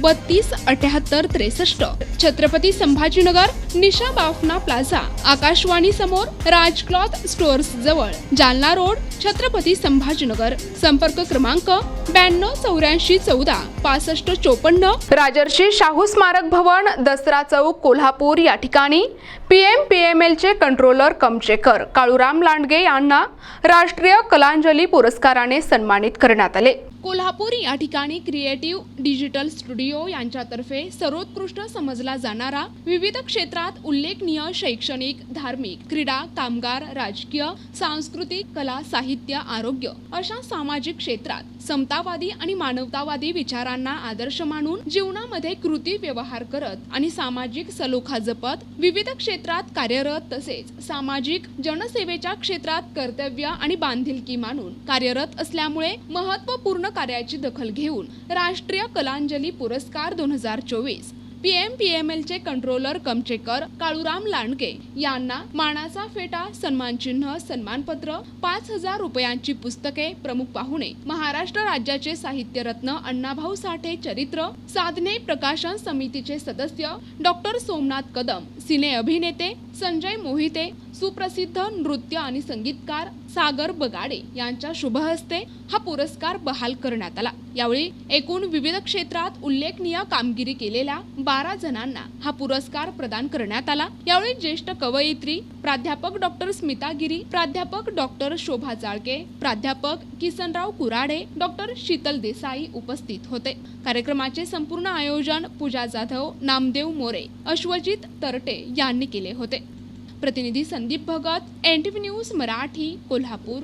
बत्तीस अठ्याहत्तर त्रेसष्ट. छत्रपती संभाजीनगर निशा बाफना प्लाझा. आकाशवाणी समोर राज क्लॉथ स्टोअर्स जवळ. जालना रोड छत्रपती संभाजीनगर. संपर्क क्रमांक ब्याण्णव चौऱ्याऐंशी चौदा पासष्ट चोपन्न. राजर्षी शाहू स्मारक भवन दसरा चौक कोल्हापूर या ठिकाणी. पी एम पी एम एलचे कंट्रोलर कमचेकर. काळूराम लांडगे यांना राष्ट्रीय कलांजली पुरस्काराने सन्मानित करण्यात आले. कोल्हापूर या ठिकाणी क्रिएटिव्ह डिजिटल स्टुडिओ यांच्यातर्फे सर्वोत्कृष्ट समजला जाणारा विविध क्षेत्रात उल्लेखनीय शैक्षणिक धार्मिक क्रीडा कामगार राजकीय सांस्कृतिक कला साहित्य आरोग्य अशा सामाजिक क्षेत्रात समतावादी आणि मानवतावादी विचारांना आदर्श मानून जीवनामध्ये कृती व्यवहार करत आणि सामाजिक सलोखा जपत विविध क्षेत्रात कार्यरत तसेच सामाजिक जनसेवेच्या क्षेत्रात कर्तव्य आणि बांधिलकी मानून कार्यरत असल्यामुळे महत्त्वपूर्ण कार्याची दखल घेऊन राष्ट्रीय कलांजली पुरस्कार दोन हजार चोवीस. पी एम पी एम एलचे कंट्रोलर कमचेकर काळूराम लांडगे यांना मानाचा फेटा सन्मान चिन्ह सन्मानपत्र पाच हजार रुपयांची पुस्तके प्रमुख पाहुणे. महाराष्ट्र राज्याचे साहित्यरत्न अण्णाभाऊ साठे चरित्र साधने प्रकाशन समितीचे सदस्य डॉक्टर सोमनाथ कदम सिने अभिनेते संजय मोहिते सुप्रसिद्ध नृत्य आणि संगीतकार सागर बगाडे यांच्या शुभहस्ते हा पुरस्कार बहाल करण्यात आला. यावेळी एकूण विविध क्षेत्रात उल्लेखनीय कामगिरी केलेल्या बारा जणांना हा पुरस्कार प्रदान करण्यात आला. यावेळी ज्येष्ठ कवयित्री प्राध्यापक डॉक्टर स्मिता गिरी प्राध्यापक डॉक्टर शोभा जाळके प्राध्यापक किसनराव कुराडे डॉक्टर शीतल देसाई उपस्थित होते. कार्यक्रमाचे संपूर्ण आयोजन पूजा जाधव नामदेव मोरे अश्वजित तरटे यांनी केले होते. प्रतिनिधी Sandeep Bhagat N T V news Marathi Kolhapur.